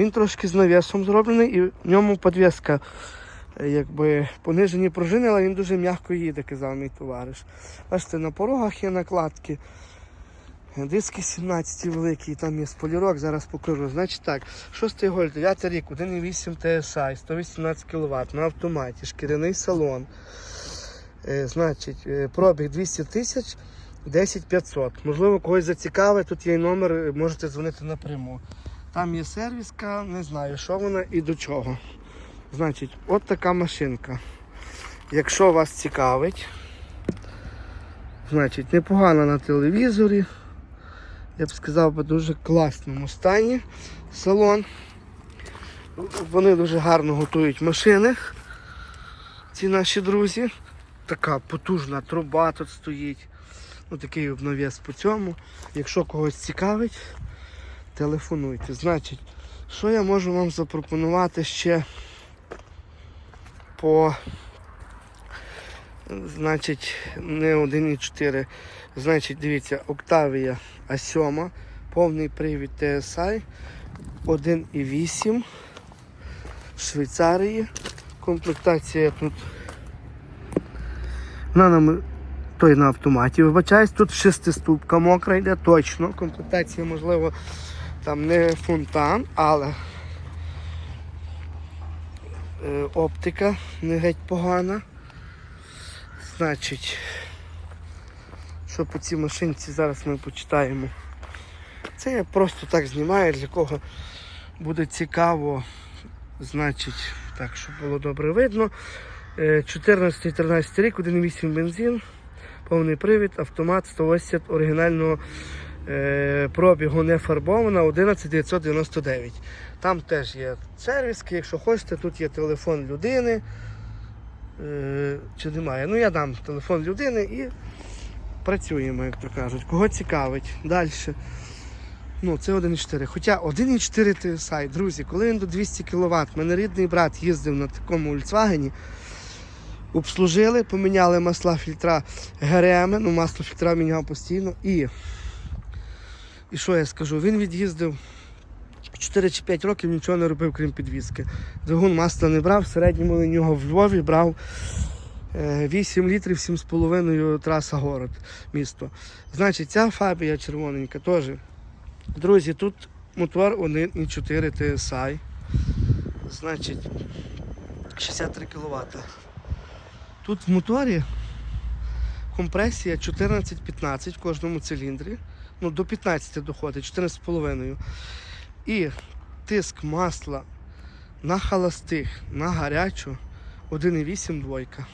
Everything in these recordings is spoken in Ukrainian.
Він трошки з навісом зроблений і в ньому підвіска е, якби понижені пружини, але він дуже м'яко їде, казав мій товариш. Бачите, на порогах є накладки. Диски 17 великі, там є сполірок, зараз покажу. Значить так, 6 гольд, 9 рік, 1,8 TSI, 118 кВт на автоматі, шкіряний салон. Е, значить, е, пробіг 200 тисяч, 10 500. Можливо, когось зацікавить, тут є номер, можете дзвонити напряму. Там є сервіска, не знаю, що вона і до чого. Значить, от така машинка. Якщо вас цікавить, значить, непогана на телевізорі. Я б сказав, би дуже класному стані салон. Вони дуже гарно готують машини. Ці наші друзі. Така потужна труба тут стоїть. Ну, такий обнов'яз по цьому. Якщо когось цікавить, телефонуйте. Значить, що я можу вам запропонувати ще по значить, не 1,4. Значить, дивіться, Octavia A7, повний привід TSI, 1,8 Швейцарії. Комплектація тут на нам той на автоматі. Вибачаюсь, тут шестиступка мокра йде, точно. Комплектація, можливо, там не фонтан, але е, оптика не геть погана. Значить, що по цій машинці зараз ми почитаємо. Це я просто так знімаю, для кого буде цікаво. Значить, так, щоб було добре видно. 14-13 рік, 1,8 бензин, повний привід, автомат 180 оригінального е, пробігу не фарбована 11999. Там теж є сервіски, якщо хочете, тут є телефон людини. Е, чи немає? Ну я дам телефон людини і працюємо, як то кажуть. Кого цікавить. Далі. Ну, це 1,4. Хоча 1,4 TSI, друзі, коли він до 200 кВт, мене рідний брат їздив на такому Volkswagen, обслужили, поміняли масла фільтра ГРМ, ну масло фільтра міняв постійно. І, і що я скажу? Він від'їздив 4 чи 5 років, нічого не робив, крім підвізки. Двигун масла не брав, в середньому у нього в Львові брав е, 8 літрів, 7,5 траса город, місто. Значить, ця фабія червоненька теж. Друзі, тут мотор 1,4 TSI. Значить, 63 кВт. Тут в моторі компресія 14-15 в кожному циліндрі. Ну, до 15 доходить, 14,5. І тиск масла на холостих, на гарячу 1,8 двойка.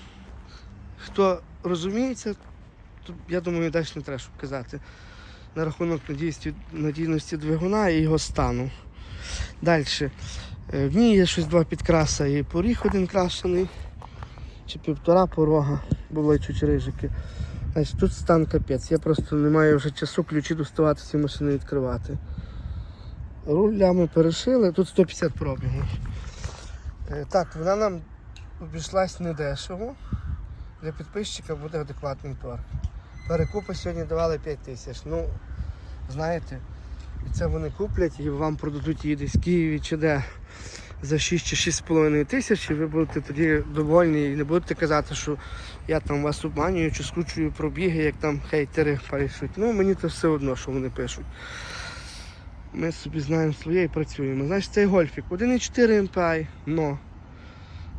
Хто розуміється, то я думаю, далі не треба казати. На рахунок надійності, двигуна і його стану. Далі. В ній є щось два підкраса і поріг один крашений, чи півтора порога, були чучерижики. Значить, тут стан капець. Я просто не маю вже часу ключі доставати ці машини відкривати. Рулями перешили, тут 150 пробігів. Е, Так, вона нам обійшлась недешево. Для підписчика буде адекватний торг. Перекупи сьогодні давали 5 тисяч. Ну, знаєте, це вони куплять і вам продадуть її десь в Києві чи де за 6 чи 6,5 тисяч, і ви будете тоді довольні і не будете казати, що я там вас обманюю чи скручую пробіги, як там хейтери пишуть. Ну, мені то все одно, що вони пишуть. Ми собі знаємо своє і працюємо. Значить, цей гольфік 1,4 MPI, но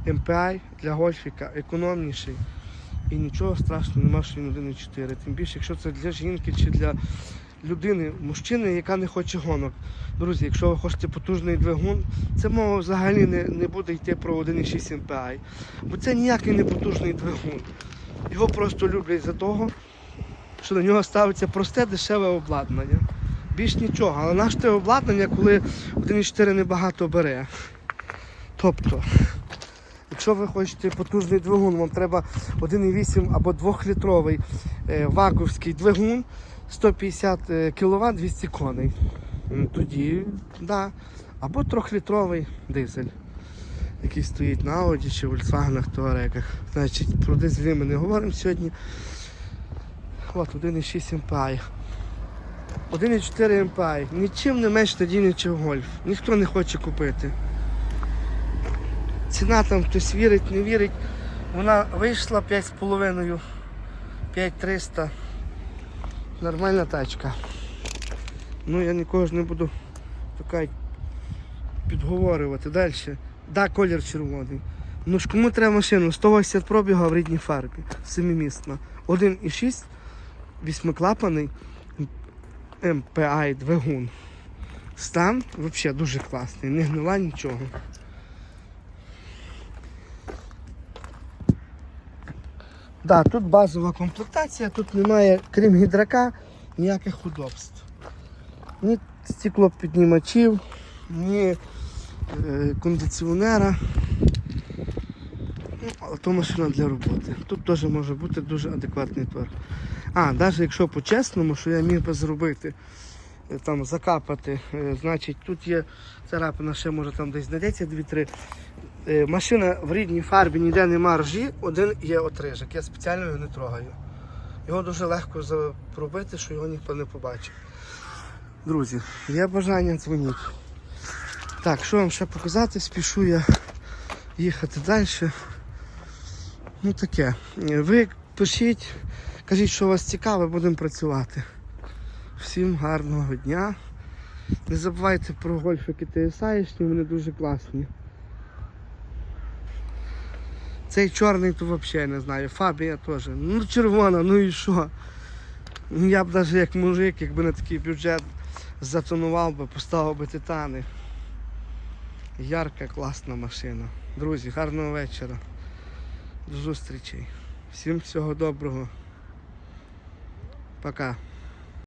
MPI для гольфіка економніший. І нічого страшного нема, що він 1,4. Тим більше, якщо це для жінки чи для людини, мужчини, яка не хоче гонок. Друзі, якщо ви хочете потужний двигун, це мова взагалі не, не буде йти про 1,6 MPI. Бо це ніякий не потужний двигун. Його просто люблять за того, що на нього ставиться просте дешеве обладнання. Більш нічого, але наше те обладнання, коли 1,4 небагато бере. Тобто, якщо ви хочете потужний двигун, вам треба 1,8 або 2-літровий е, ваговський двигун 150 кВт 200 коней. Ну, Тоді, да. Або 3-літровий дизель, який стоїть на Audi чи Volkswagen Touareg. Значить, про дизелі ми не говоримо сьогодні. От 1,6 MPI. 1,4 MPI. Нічим не менш надійний, ніж гольф. Ніхто не хоче купити. Ціна там хтось вірить, не вірить. Вона вийшла 5,5, 5300. Нормальна тачка. Ну я нікого ж не буду така підговорювати далі. Да, колір червоний. Ну ж кому треба машину? 180 пробіга в рідній фарбі. Семимісна. 1,6, вісьмиклапаний MPI двигун. Стан взагалі дуже класний, не гнила нічого. Да, тут базова комплектація, тут немає, крім гідрака, ніяких удобств. Ні стеклопіднімачів, ні е, кондиціонера. Ну, то машина для роботи. Тут теж може бути дуже адекватний торг. А, навіть якщо по-чесному, що я міг би зробити, е, там закапати, е, значить тут є царапина, ще може там десь знайдеться 2-3. Е, Машина в рідній фарбі ніде нема ржі, один є отрижок. Я спеціально його не трогаю. Його дуже легко пробити, що його ніхто не побачив. Друзі, є бажання дзвоніть. Так, що вам ще показати? Спішу я їхати далі. Ну таке. Ви пишіть, кажіть, що вас цікаве, будемо працювати. Всім гарного дня. Не забувайте про гольфики TSI, вони дуже класні. Цей чорний то взагалі не знаю. Фабія теж. Ну червона, ну і що? Ну, Я б навіть як мужик, якби на такий бюджет затонував би, поставив би титани. Ярка, класна машина. Друзі, гарного вечора. До зустрічей. Всім всього доброго. Пока.